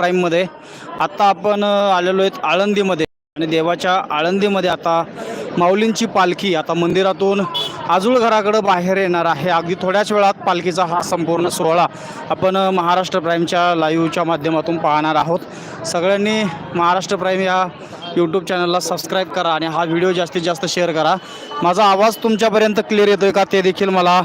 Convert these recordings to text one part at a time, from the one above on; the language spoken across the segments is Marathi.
प्राईममध्ये आत्ता आपण आलेलो आहेत आळंदीमध्ये. आणि देवाच्या आळंदीमध्ये आता माऊलींची पालखी आता मंदिरातून आजूळ घराकडं बाहेर येणार आहे. अगदी थोड्याच वेळात पालखीचा हा संपूर्ण सोहळा आपण महाराष्ट्र प्राईमच्या लाईव्हच्या माध्यमातून पाहणार आहोत. सगळ्यांनी महाराष्ट्र प्राईम या यूट्यूब चॅनलला सबस्क्राईब करा आणि हा व्हिडिओ जास्तीत जास्त शेअर करा. माझा आवाज तुमच्यापर्यंत क्लिअर येतोय का ते देखील मला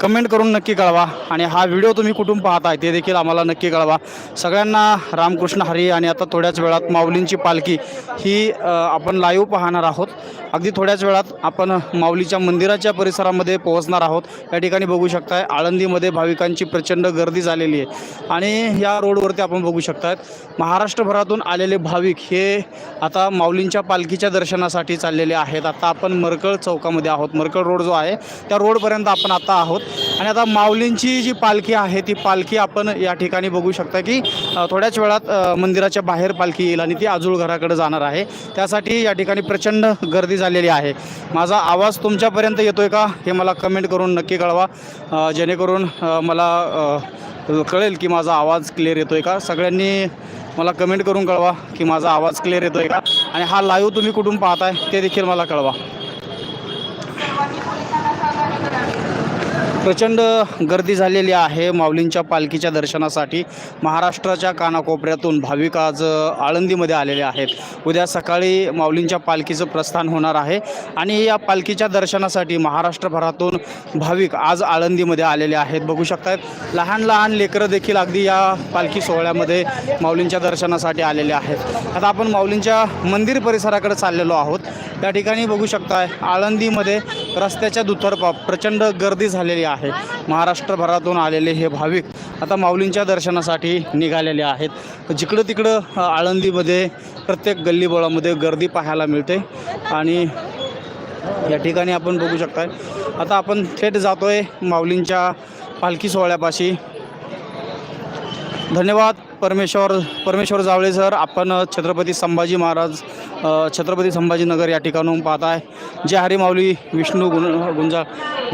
कमेंट करून नक्की कळवा. आणि हा व्हिडिओ तुम्ही कुठून पाहताय ते देखील आम्हाला नक्की कळवा. सगळ्यांना रामकृष्ण हरी आणि आता थोड्याच वेळात माऊलींची पालखी ही आपण लाईव्ह पाहणार आहोत. अगदी थोड्याच वेळात आपण माऊलीच्या मंदिराच्या परिसरामध्ये पोहोचणार आहोत. या ठिकाणी बघू शकताय आळंदीमध्ये भाविकांची प्रचंड गर्दी झालेली आहे. आणि या रोडवरती आपण बघू शकतायत महाराष्ट्रभरातून आलेले भाविक हे आता माऊलींच्या पालखीच्या दर्शनासाठी चाललेले आहेत. आता आपण मरकळ चौकामध्ये आहोत. मरकळ रोड जो आहे त्या रोडपर्यंत आपण आता आहोत. आणि आता माऊलींची जी पालखी आहे ती पालखी आपण या ठिकाणी बघू शकता की थोड्याच वेळात मंदिराच्या बाहेर पालखी येईल आणि ती आजूळ घराकडे जाणार आहे. त्यासाठी या ठिकाणी प्रचंड गर्दी झालेली आहे. माझा आवाज तुमच्यापर्यंत येतोय का? हे मला कमेंट करून नक्की कळवा. जेणेकरून मला कळेल की माझा आवाज क्लिअर येतोय का? सगळ्यांनी मला कमेंट करून कळवा की माझा आवाज क्लिअर येतोय का? आणि हा लाईव्ह तुम्ही कुठून पाहताय ते देखील मला कळवा. प्रचंड गर्दी झालेली आहे माऊलींच्या पालखीच्या दर्शनासाठी महाराष्ट्राच्या कानाकोपऱ्यातून भाविक आज आळंदीमध्ये आलेले आहेत. उद्या सकाळी माऊलींच्या पालखीचं प्रस्थान होणार आहे आणि या पालखीच्या दर्शनासाठी महाराष्ट्रभरातून भाविक आज आळंदीमध्ये आलेले आहेत. बघू शकतात लहान लहान लेकरं देखील अगदी या पालखी सोहळ्यामध्ये माऊलींच्या दर्शनासाठी आलेले आहेत. आता आपण माऊलींच्या मंदिर परिसराकडे चाललेलो आहोत. त्या ठिकाणी बघू शकताय आळंदीमध्ये रस्त्याच्या दुतर्फा प्रचंड गर्दी झालेली आहे. महाराष्ट्रभरातून आलेले हे भाविक आता माऊलींच्या दर्शनासाठी निघालेले आहेत. जिकडं तिकडं आळंदीमध्ये प्रत्येक गल्लीबोळामध्ये गर्दी पाहायला मिळते. आणि या ठिकाणी आपण बघू शकताय आता आपण थेट जातोय माऊलींच्या पालखी सोहळ्यापाशी. धन्यवाद परमेश्वर परमेश्वर जावळे सर आपण छत्रपती संभाजी महाराज छत्रपती संभाजीनगर या ठिकाणून आहे. जय हरी माऊली विष्णू गुण गुंजा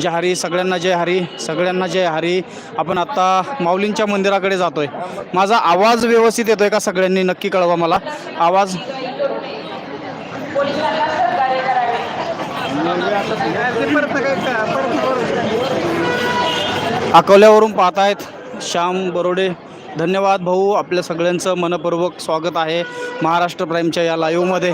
जय हरी सगळ्यांना जय हरी सगळ्यांना जय हरी. आपण आत्ता माऊलींच्या मंदिराकडे जातो आहे माझा आवाज व्यवस्थित येतोय का सगळ्यांनी? नक्की कळवा मला. आवाज. अकोल्यावरून पाहत आहेत श्याम बरोडे. धन्यवाद भाऊ आपल्या सगळ्यांचं मनपूर्वक स्वागत आहे महाराष्ट्र प्राईमच्या या लाईव्हमध्ये.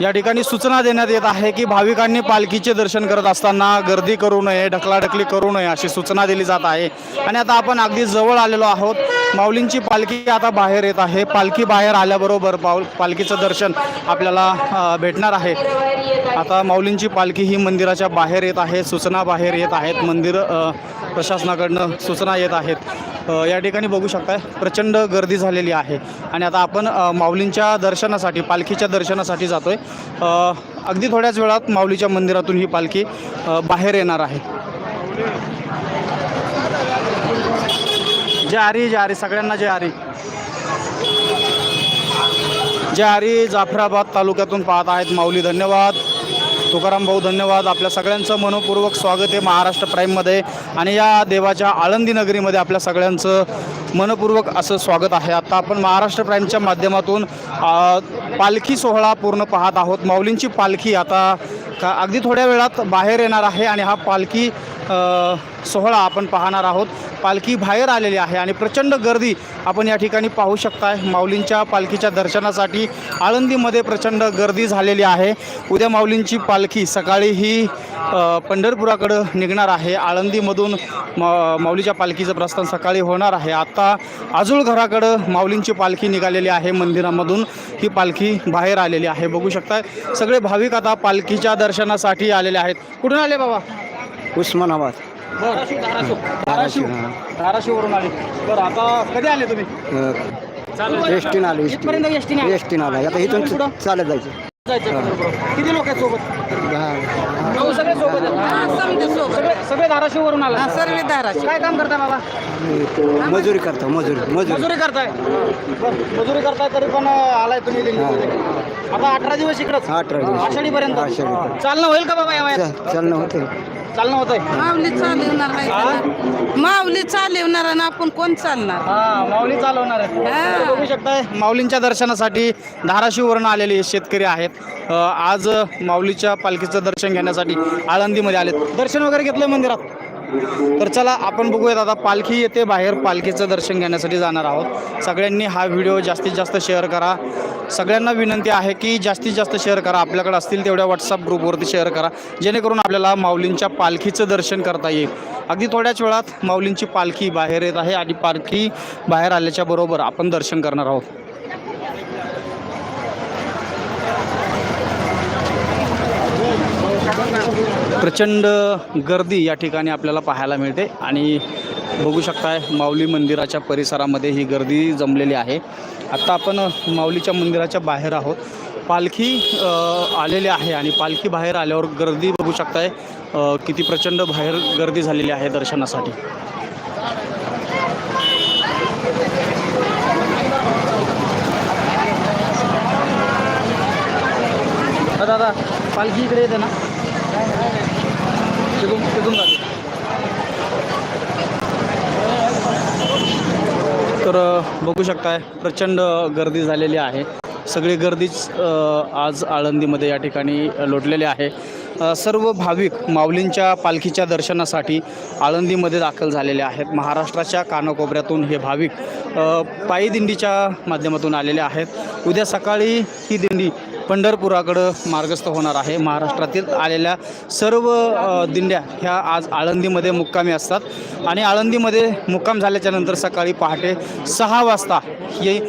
या ठिकाणी सूचना देण्यात येत आहे की भाविकांनी पालखीचे दर्शन करत असताना गर्दी करू नये ढकलाढकली करू नये अशी सूचना दिली जात आहे. आणि आता आपण अगदी जवळ आलेलो आहोत. माऊलींची पालखी आता बाहेर येत आहे. पालखी बाहेर आल्याबरोबर पाऊल पालखीचं दर्शन आपल्याला भेटणार आहे. आता माऊलींची पालखी ही मंदिराच्या बाहेर येत आहे. सूचना बाहेर येत आहेत. मंदिर प्रशासनाकडनं सूचना येत आहेत. या ठिकाणी बघू शकताय प्रचंड गर्दी झालेली आहे. आणि आता आपण माऊलींच्या दर्शनासाठी पालखीच्या दर्शनासाठी जातो आहे अगदी थोड्याच वेळात माऊलीच्या मंदिरातून ही पालखी बाहेर येणार आहे. जय हरी जय हरी सगळ्यांना जय हरी जय हरी जाफराबाद तालुक्यातून पाहत आहेत माऊली धन्यवाद. तुकाराम भाऊ धन्यवाद. आपल्या सगळ्यांचं मनपूर्वक स्वागत आहे महाराष्ट्र प्राईममध्ये आणि या देवाच्या आळंदी नगरीमध्ये आपल्या सगळ्यांचं मनपूर्वक असं स्वागत आहे. आता आपण महाराष्ट्र प्राईमच्या माध्यमातून पालखी सोहळा पूर्ण पाहत आहोत. माऊलींची पालखी आता का अगदी थोड्या वेळात बाहेर येणार आहे आणि हा पालखी सोहळा आपण पाहणार आहोत. पालखी बाहेर आलेली आहे आणि प्रचंड गर्दी आपण या ठिकाणी पाहू शकताय. माऊलींच्या पालखीच्या दर्शनासाठी आळंदीमध्ये प्रचंड गर्दी झालेली आहे. उद्या माऊलींची पालखी सकाळी ही पंढरपुराकडं निघणार आहे. आळंदीमधून मा माऊलीच्या पालखीचं प्रस्थान सकाळी होणार आहे. आत्ता आजूळ घराकडं माऊलींची पालखी निघालेली आहे. मंदिरामधून ही पालखी बाहेर आलेली आहे. बघू शकताय. सगळे भाविक आता पालखीच्या दर्शनासाठी आलेले आहेत. कुठून आले बाबा? उस्मानाबाद. धाराशिव धाराशिव. धाराशिव. धाराशिववरून आले. बरं आता कधी आले तुम्ही? एस टीनं आलो एस इथपर्यंत एस टीने टी एस टीनं आलो. आता इथून पुढं? चालत जायचं. जायचं. किती लोक आहेत सोबत? सगळे सोबत आहेत. सगळे सगळे धाराशिववरून आला. सर्व धाराशिव. काय काम करता बाबा? मजुरी करतो मजुरी मजुरी. मजुरी करताय? बरं, मजुरी करताय तरी पण अं, आलाय तुम्ही दिल्लीमध्ये आता अठरा दिवस इकडंच. अठरा दिवस. आषाढी पर्यंत आषाढीपर्यंत. चालणं होईल का बाबा या वयात? च- चालणं होते. चालणं होतंय. माऊली चालवणार का? माऊली चालवणार आणि आपण कोण चालणार? हा माऊली चालवणार आहे. हा. बघू शकताय माऊलींच्या दर्शनासाठी धाराशिववरून आलेले शेतकरी आहेत. अ, आज माऊलीच्या पालखीचं दर्शन घेण्यासाठी आळंदीमध्ये आलेत. दर्शन वगैरे घेतलंय मंदिरात? तर चला आपण बघूयात आता पालखी येते. बाहेर पालखीचं दर्शन घेण्यासाठी जाणार आहोत. सगळ्यांनी हा व्हिडिओ जास्तीत जास्त शेअर करा. सगळ्यांना विनंती आहे की जास्तीत जास्त शेअर करा. आपल्याकडे असतील तेवढ्या व्हॉट्सअप ग्रुपवरती शेअर करा. जेणेकरून आपल्याला माऊलींच्या पालखीचं दर्शन करता येईल. अगदी थोड्याच वेळात माऊलींची पालखी बाहेर येत आहे आणि पालखी बाहेर आल्याच्या बरोबर आपण दर्शन करणार आहोत. प्रचंड गर्दी या ठिकाणी आपल्याला पाहायला मिळते आणि बघू शकताय माऊली मंदिराच्या परिसरामध्ये ही गर्दी जमलेली आहे. आत्ता आपण माऊलीच्या मंदिराच्या बाहेर आहोत. पालखी आलेली आहे आणि पालखी बाहेर आल्यावर गर्दी बघू शकताय. किती प्रचंड बाहेर गर्दी झालेली आहे दर्शनासाठी. दादा पालखी इकडे येते ना? तिथून तिथून तर बघू शकताय प्रचंड गर्दी झालेली आहे. सगळी गर्दीच आज आळंदीमध्ये या ठिकाणी लोटलेली आहे. सर्व भाविक माऊलींच्या पालखीच्या दर्शनासाठी आळंदीमध्ये दाखल झालेले आहेत. महाराष्ट्राच्या कानाकोपऱ्यातून हे भाविक पायी दिंडीच्या माध्यमातून आलेले आहेत. उद्या सकाळी ही दिंडी पंढरपुराकडं मार्गस्थ होणार आहे. महाराष्ट्रातील आलेल्या सर्व दिंड्या ह्या आज आळंदीमध्ये मुक्कामी असतात. आणि आळंदीमध्ये मुक्काम झाल्याच्यानंतर सकाळी पहाटे सहा वाजता ही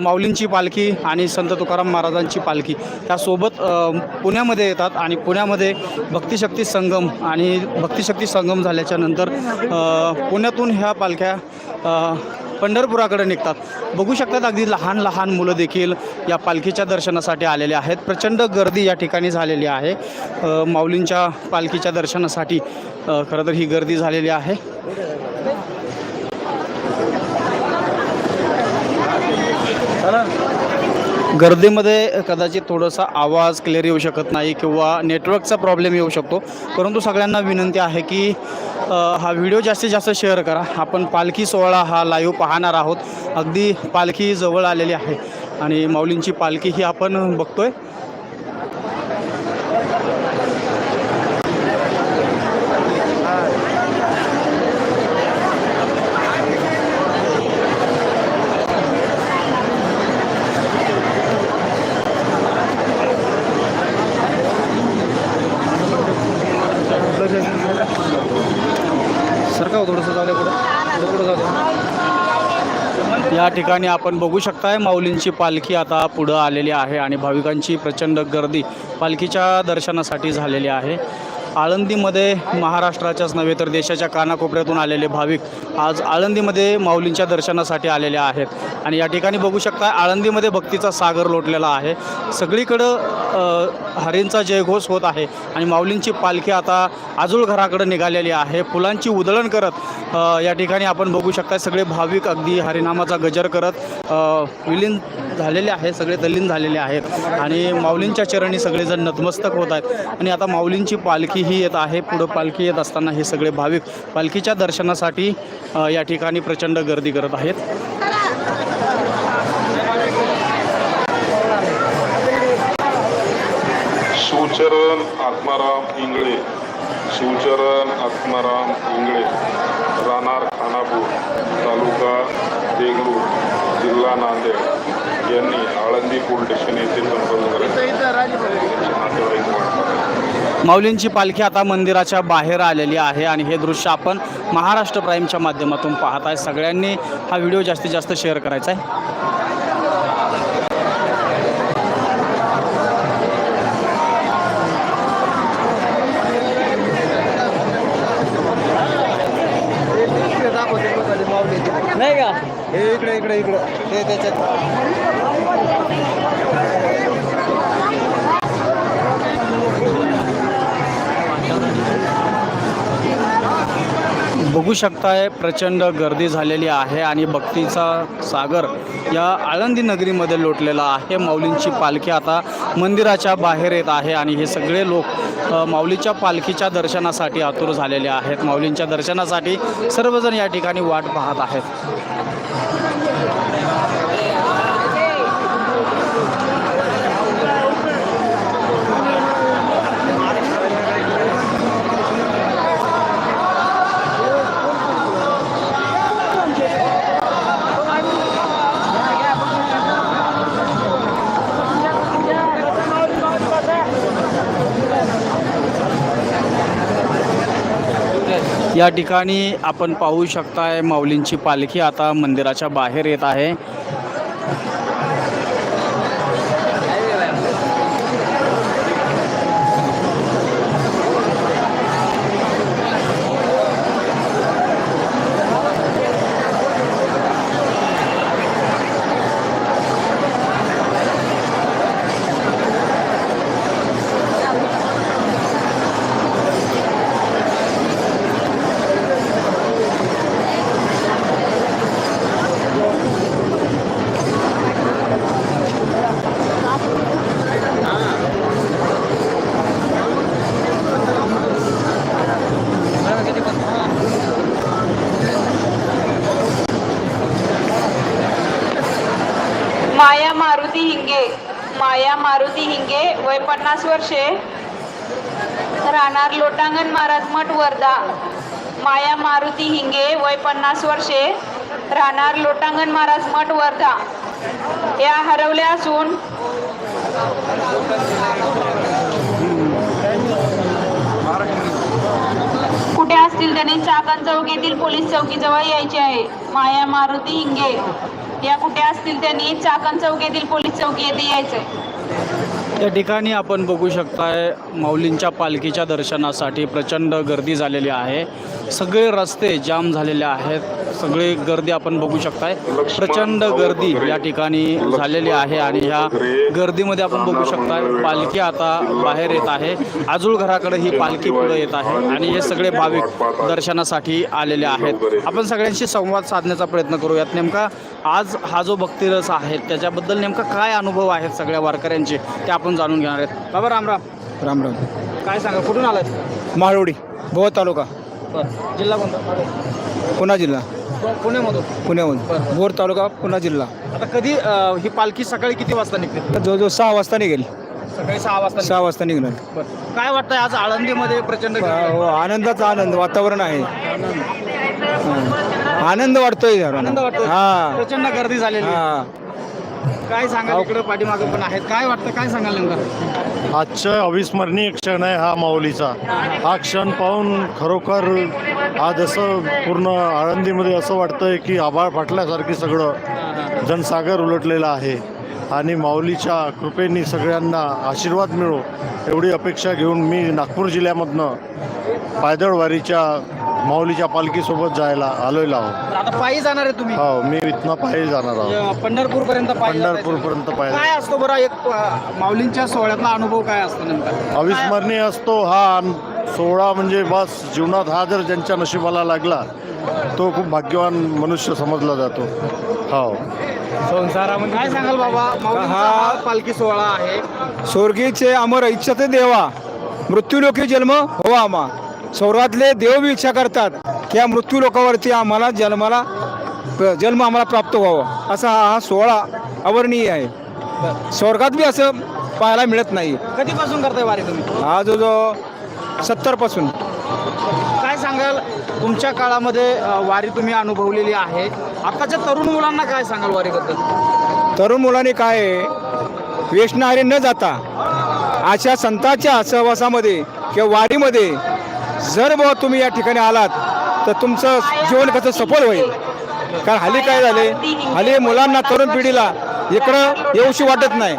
माऊलींची पालखी आणि संत तुकाराम महाराजांची पालखी त्यासोबत पुण्यामध्ये येतात. आणि पुण्यामध्ये भक्तिशक्ती संगम आणि भक्तिशक्ती संगम झाल्याच्यानंतर पुण्यातून ह्या पालख्या पंढरपुराकडे निघतात. बघू शकतात अगदी लहान लहान मुलं देखील या पालखीच्या दर्शनासाठी आलेले आहेत. प्रचंड गर्दी या ठिकाणी झालेली आहे. माऊलींच्या पालखीच्या दर्शनासाठी खरं तर ही गर्दी झालेली आहे. गर्दीमध्ये कदाचित थोडासा आवाज क्लिअर येऊ शकत नाही किंवा नेटवर्कचा प्रॉब्लेम येऊ शकतो. परंतु सगळ्यांना विनंती आहे की हा व्हिडिओ जास्तीत जास्त शेअर करा. आपण पालखी सोहळा हा लाईव्ह पाहणार आहोत. अगदी पालखी जवळ आलेली आहे आणि माऊलींची पालखी ही आपण बघतोय सरका थोडंसं जाऊ द्या पुढं पुढं जाऊ द्या या ठिकाणी आपण बघू शकताय माऊलींची पालखी आता पुढं आलेली आहे आणि भाविकांची प्रचंड गर्दी पालखीच्या दर्शनासाठी झालेली आहे. आळंदीमध्ये महाराष्ट्राच्याच नव्हे तर देशाच्या कानाकोपऱ्यातून आलेले भाविक आज आळंदीमध्ये माऊलींच्या दर्शनासाठी आलेले आहेत. आणि या ठिकाणी बघू शकता आळंदीमध्ये भक्तीचा सागर लोटलेला आहे. सगळीकडं हरींचा जयघोष होत आहे आणि माऊलींची पालखी आता आजूळ घराकडे निघालेली आहे. फुलांची उधळण करत या ठिकाणी आपण बघू शकता सगळे भाविक अगदी हरिनामाचा गजर करत विलीन झालेले आहे सगळे तल्लीन झालेले आहेत. आणि माऊलींच्या चरणी सगळेजण नतमस्तक होत आहेत. आणि आता माऊलींची पालखी ही येत आहे. पुढं पालखी येत असताना हे सगळे भाविक पालखीच्या दर्शनासाठी या ठिकाणी प्रचंड गर्दी करत आहेत. शिवचरण आत्माराम इंगळे. शिवचरण आत्माराम इंगळे. राहणार खानापूर तालुका देगलूर. जिल्हा नांदेड यांनी आळंदी पोलीस स्टेशन येथे माऊलींची पालखी आता मंदिराच्या बाहेर आलेली आहे आणि हे दृश्य आपण महाराष्ट्र प्राईमच्या माध्यमातून पाहत आहे. सगळ्यांनी हा व्हिडिओ जास्तीत जास्त शेअर करायचा आहे. नाही का? हे इकडे इकडे इकडे. वगैरे त्याच्यात. बघू शकताय प्रचंड गर्दी झालेली आहे आणि भक्तीचा सागर या आळंदी नगरीमध्ये लोटलेला आहे. माऊलींची पालखी आता मंदिराच्या बाहेर येत आहे आणि हे सगळे लोक माऊलीच्या पालखीच्या दर्शनासाठी आतुर झालेले आहेत. माऊलींच्या दर्शनासाठी सर्वजण या ठिकाणी वाट पाहत आहेत. या ठिकाणी आपण पाहू शकताय माऊलींची पालखी आता मंदिराच्या बाहेर येत आहे माया मारुती हिंगे माया मारुती हिंगे वय पन्नास वर्षे राहणार लोटांगण महाराज मठ वर्धा माया मारुती हिंगे वय पन्नास वर्षे राहणार लोटांगण महाराज मठ वर्धा. या हरवल्या असून कुठे असतील त्याने? चाकण चौक येथील पोलीस चौकीजवळ यायचे आहे. माया मारुती हिंगे. या कुठे असतील त्यांनी? चाकण चौक येथील पोलीस चौकी येथे यायचंय. या ठिकाणी आपण बघू शकताय माऊलींच्या पालखीच्या दर्शनासाठी प्रचंड गर्दी झालेली आहे. सगळे रस्ते जाम झालेले आहेत. सगळे गर्दी आपण बघू शकताय. प्रचंड गर्दी या ठिकाणी झालेली आहे आणि ह्या गर्दीमध्ये आपण बघू शकताय पालखी आता बाहेर येत आहे. आजूळ घराकडे ही पालखी पुढे येत आहे आणि हे सगळे भाविक दर्शनासाठी आलेले आहेत. आपण सगळ्यांशी संवाद साधण्याचा प्रयत्न करूयात. नेमका आज हा जो भक्तिरस आहे त्याच्याबद्दल नेमका काय अनुभव आहेत सगळ्या वारकऱ्यांचे ते आपण जाणून घेणार आहेत. बाबा रामराम राम. राम काय सांगा कुठून आलाय माळवडी भोर तालुका. जिल्हा कोणता? पुणा जिल्हा. पुण्यामधून पुण्याहून भोर तालुका पुणा जिल्हा आता कधी अ, ही पालखी सकाळी किती वाजता निघते तर जवळजवं सहा वाजता निघेल सकाळी सहा वाजता सहा वाजता निघणार निघते. बरं. काय वाटतंय आज आळंदीमध्ये प्रचंड गर्दी? हो, आनंदाचा आनंद वातावरण आहे हा. आनंद वाटतोय जरा. आनंद वाटतोय हा प्रचंड गर्दी झालेली आहे. हा काय सांगाल? इकडे पाठीमागं पण आहेत. काय वाटतं? काय सांगाल नेमकं? आजचा अविस्मरणीय क्षण आहे हा माऊलीचा. हा क्षण पाहून खरोखर आज असं पूर्ण आळंदीमध्ये असं वाटतंय की आभाळ फाटल्यासारखी सगळं जनसागर उलटलेलं आहे. आणि माऊलीच्या कृपेने सगळ्यांना आशीर्वाद मिळो एवढी अपेक्षा घेऊन मी नागपूर जिल्ह्यामधनं पायदळ वारीच्या माऊलीच्या पालखीसोबत जायला आलेलो आहोत आता पायी जाणार आहे तुम्ही? हो मी इथनं पायी जाणार आहोत. पंढरपूर पर्यंत पंढरपूरपर्यंत पायी काय असतो बरं एक अ, माऊलींच्या सोहळ्यातला अनुभव काय असतो नेमका? अविस्मरणीय असतो हा सोहळा म्हणजे बस जीवनात हा जर ज्यांच्या नशिबाला लागला तो खूप भाग्यवान मनुष्य समजला जातो. हो. संसारामध्ये काय सांगाल बाबा? माऊलींचा हा- हा पालखी सोहळा आहे. स्वर्गीचे अमर इच्छा ते देवा. मृत्यूलोकी जन्म हवा आम्हा स्वर्गातले इच्छा करतात. की या मृत्यू लोकावरती आम्हाला जन्माला जन्म आम्हाला प्राप्त व्हावा. असा हा हा सोहळा अवर्णीय आहे. स्वर्गात बी असं पाहायला मिळत नाही. कधीपासून करताय वारी तुम्ही? हा जो जो सत्तरपासून. काय सांगाल? तुमच्या काळामध्ये वारी तुम्ही अनुभवलेली आहे. आताच्या तरुण मुलांना काय सांगाल वारीबद्दल? तरुण मुलांनी काय वेशनाहारी न जाता अशा संतांच्या सहवासामध्ये किंवा वारीमध्ये जर बुवा तुम्ही या ठिकाणी आलात तर तुमचं जीवन कसं सफल होईल? कारण हल्ली काय झाले? हल्ली मुलांना तरुण पिढीला इकडं येऊशी वाटत नाही.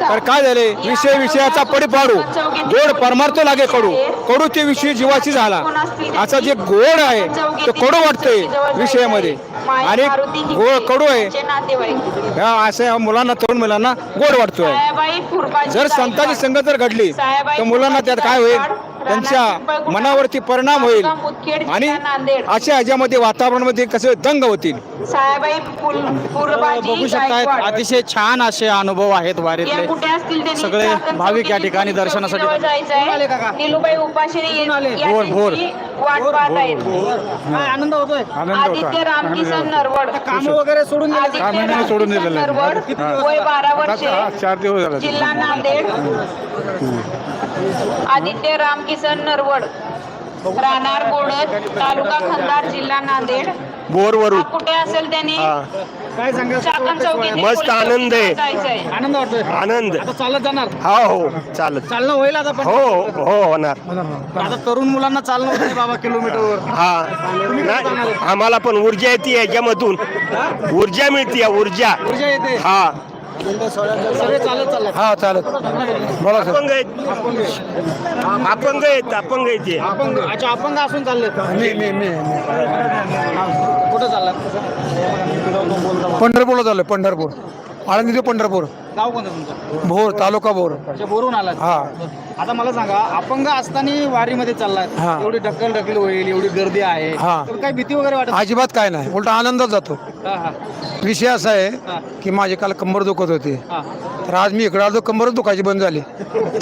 तर काय झाले? विषय विषयाचा पडी पाडू गोड परमार्थ लागे कडू. कडू ते विषय जीवाशी झाला. असा जे गोड आहे तो कडू वाटतोय विषयामध्ये. आणि गोड कडू आहे असं मुलांना तरुण मुलांना गोड वाटतोय. जर संतांची संगत जर घडली तर मुलांना त्यात काय होईल? त्यांच्या मनावरती परिणाम होईल. आणि अशा ह्याच्यामध्ये वातावरणामध्ये कसं दंग होतील? बघू शकतायत गायकवाड. अतिशय छान असे अनुभव आहेत वारीतले. सगळे भाविक या ठिकाणी दर्शनासाठी भोर, भोर. आनंद होतोय? आदित्य रामकिसन नरवड. काम वगैरे सोडून दिले आदित्य रामकिसन नरवड वय बारा वर्षे चार दिवस झाले. जिल्हा नांदेड. आदित्य रामकिसन नरवड राहणार बोडद तालुका खंदार जिल्हा नांदेड. बोरवरून हा कुठे असेल त्यांनी? काय सांगा? मस्त आनंद आहे. आनंद वाटतोय. आनंद. आता चालत जाणार. हो हो. चालत. चालणं होईल आता पण. हो हो होणार. आता तरुण मुलांना चालणं होत नाही बाबा किलोमीटरवर. हा. नाही आम्हाला पण ऊर्जा येते याच्यामधून. ऊर्जा मिळते ऊर्जा. ऊर्जा येते. हा. सगळे चालत चालत हा चालत बोला सर. अपंग आहेत. अपंग आहेत अपंग आहेत ते. अपंग अच्छा अपंग असून चालले मी मी मी कुठं चाललात? पंढरपूरला चाललोय पंढरपूर. आळंदी ते पंढरपूर. गाव कोणतं तुमचं? भोर तालुका भोर. अच्छा बोरून आलात. हा. आता मला सांगा अपंग असताना वारीमध्ये चाललाय हा. एवढी ढकल ढकल होईल एवढी गर्दी आहे. हा. तर काही भीती वगैरे वाटत अजिबात काय नाही. उलटा आनंदात जातो. हा, हा, विषय असा आहे. की माझे काल कंबर दुखत होती. हा. तर आज मी इकडे आलो कंबरच दुखायची बंद झाली.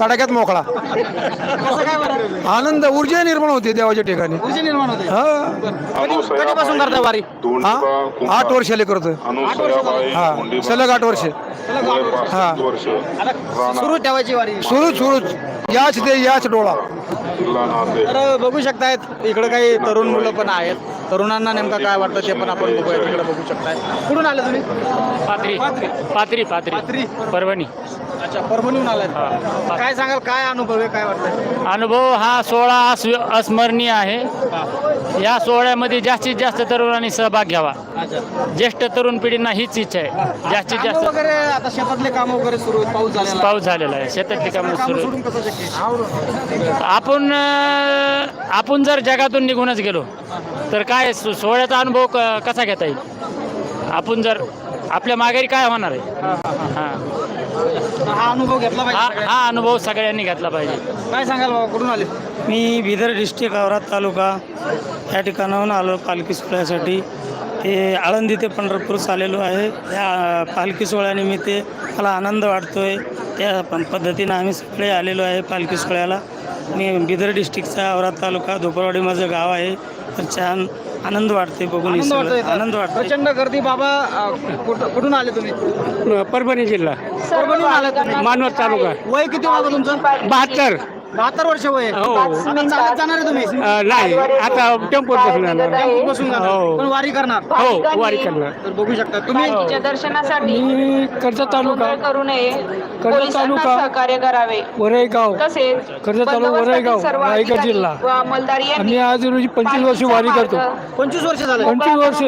तडाक्यात मोकळा. काय बरं आनंद ऊर्जा निर्माण होते देवाच्या ठिकाणी. ऊर्जा निर्माण होते. हा. कधी कधीपासून करता वारी? हा? आठ वर्षाले करतोय. हा. सलग आठ वर्ष. वर्ष आता सुरू ठेवायची वारी. सुरू सुरू. याच ते याच डोळा. तर बघू शकतायत इकडे काही तरुण मुलं पण आहेत. तरुणांना नेमकं काय वाटतं ते पण आपण बघूया तिकडे बघू शकताय. कुठून आले तुम्ही? पात्री पात्री पात्री पात्री परभणी. अच्छा परभणीहून आलात काय सांगाल काय अनुभव आहे काय वाटतं अनुभव हा सोहळा अस्व- अस्मरणीय आहे. या सोहळ्यामध्ये जास्तीत जास्त तरुणांनी सहभाग घ्यावा. अच्छा. ज्येष्ठ तरुण पिढींना हीच इच्छा आहे. जास्तीत कामं जास्त. वगैरे आता शेतातले काम वगैरे सुरू आहेत पाऊस झालेला पाऊस झालेला आहे. शेतातली कामं कामं सुरू सोडून कसं शक्य आहे? आपण अं, आपण जर जगातून निघूनच गेलो तर काय सो- सोहळ्याचा अनुभव क- कसा घेता येईल? आपण जर आपल्या माघारी काय होणार आहे? हां हा अनुभव घेतला हा पाहिजे हा अनुभव सगळ्यांनी घेतला पाहिजे. काय सांगाल बाबा कुठून आले? मी बिदर डिस्ट्रिक्ट औराद तालुका या ठिकाणाहून आलो पालखी सोहळ्यासाठी. ते आळंदी ते पंढरपूर आलेलो आहे. या पालखी सोहळ्यानिमित्त मला आनंद वाटतो आहे त्या प- पद्धतीनं आम्ही सगळे आलेलो आहे पालखी सोहळ्याला. मी बिदर डिस्ट्रिक्टचा औराद तालुका धोपरवाडी माझं गाव आहे. छान आनंद वाटते बघून हे आनंद सगळं. वाटतोय आनंद वाटतो प्रचंड गर्दी बाबा अं, कुठं- कुठून आले तुम्ही? परभणी जिल्हा. परभणीहून आले तुम्ही? मानवत तालुका. वय किती बाबा तुमचं? बहात्तर. बहात्तर वर्ष वय आहे. हो. आता चालत जाणार आहे तुम्ही? नाही. आता टेम्पोत बसून जाणार. बसून जाणार. हो. पण वारी करणार. हो वारी करणार. तर बघू शकता. तुम्ही बाकीच्या दर्शनासाठी कर्जत गोंधळ करू नये. पोलिसांना सहकार्य करावे. वरईगाव तसेच कर्जत तालुका, बंदोबस्तातील वरळगाव, सर्व रायगड अधिकारी जिल्हा. व अंमलदारी यांनी आम्ही आज रोजी पंचवीस वर्ष वारी करतो. पंचवीस वर्ष झाले.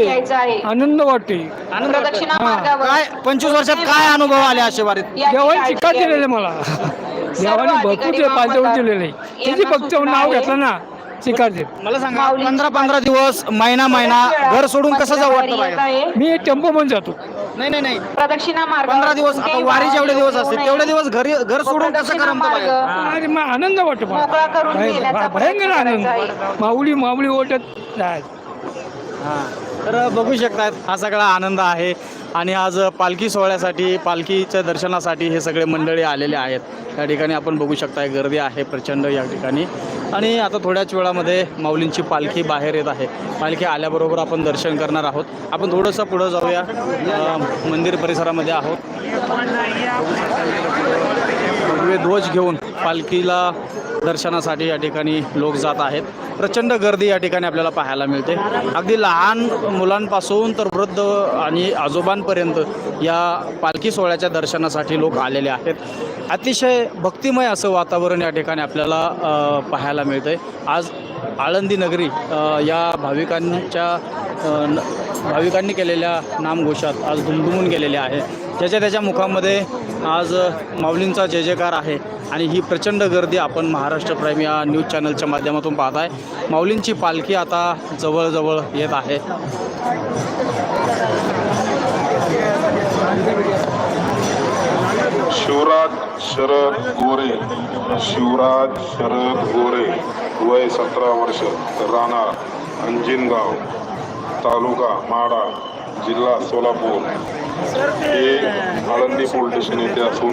घ्यायचा आहे. आनंद वाटते. आनंद वाटतोय. प्रदक्षिणा मार्गावर. काय पंचवीस वर्षात काय अनुभव आले असे वारीत? शिकार घ्यावी. दिलेले मला. देवाने भरपूर ते अंमलदार दिलेले त्याची यांना फक्त नाव आहे. घेतलं ना शिकार देत मला सांगा पंधरा पंधरा दिवस महिना महिना घर सोडून कसं जाऊ वाटतं येत बाहेर? आहे. मी टेम्पो म्हणून जातो. नाही नाही नाही. प्रदक्षिणा मार्ग. पंधरा दिवस आता वारी जेवढे दिवस असते तेवढे दिवस घरी घर सोडून कसं करमतं बाहेर? अरे मग आनंद वाटतो मला. मोकळा करून भय- नेण्याचा भयंकर प्रयत्न आनंद. करायचा आहे. माऊली माऊली ओटत जायचं. तर बघू शकतात हा सगळा आनंद आहे आणि आज पालखी सोहळ्यासाठी पालखीच्या दर्शनासाठी हे सगळे मंडळी आलेले आहेत. या ठिकाणी आपण बघू शकताय गर्दी आहे प्रचंड या ठिकाणी. आणि आता थोड्याच वेळामध्ये माऊलींची पालखी बाहेर येत आहे. पालखी आल्याबरोबर आपण दर्शन करणार आहोत. आपण थोडंसं पुढं जाऊया. मंदिर परिसरामध्ये आहोत. भगवे ध्वज घेऊन पालखीला दर्शनासाठी या ठिकाणी लोक जात आहेत. प्रचंड गर्दी या ठिकाणी आपल्याला पाहायला मिळते. अगदी लहान मुलांपासून तर वृद्ध आणि आजोबांपर्यंत या पालखी सोहळ्याच्या दर्शनासाठी लोक आलेले आहेत. अतिशय भक्तिमय असं वातावरण या ठिकाणी आपल्याला पाहायला मिळतं आहे आज आळंदी नगरी या भाविकांच्या न- भाविकांनी केलेल्या नामघोषात आज धुमधुमून गेलेले आहे. ज्याच्या त्याच्या मुखामध्ये आज माऊलींचा जय जयकार आहे. आणि ही प्रचंड गर्दी आपण महाराष्ट्र प्राईम या न्यूज चॅनलच्या माध्यमातून पाहत आहे माऊलींची पालखी आता जवळजवळ येत आहे. शिवराज शरद गोरे. शिवराज शरद गोरे. वय सतरा वर्ष. राहणार अंजिनगाव तालुका माडा जिल्हा सोलापूर हे आळंदी पोलीस स्टेशन येथे असून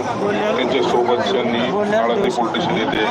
त्यांच्या सोबतच्यांनी आळंदी पोलीस स्टेशन येथे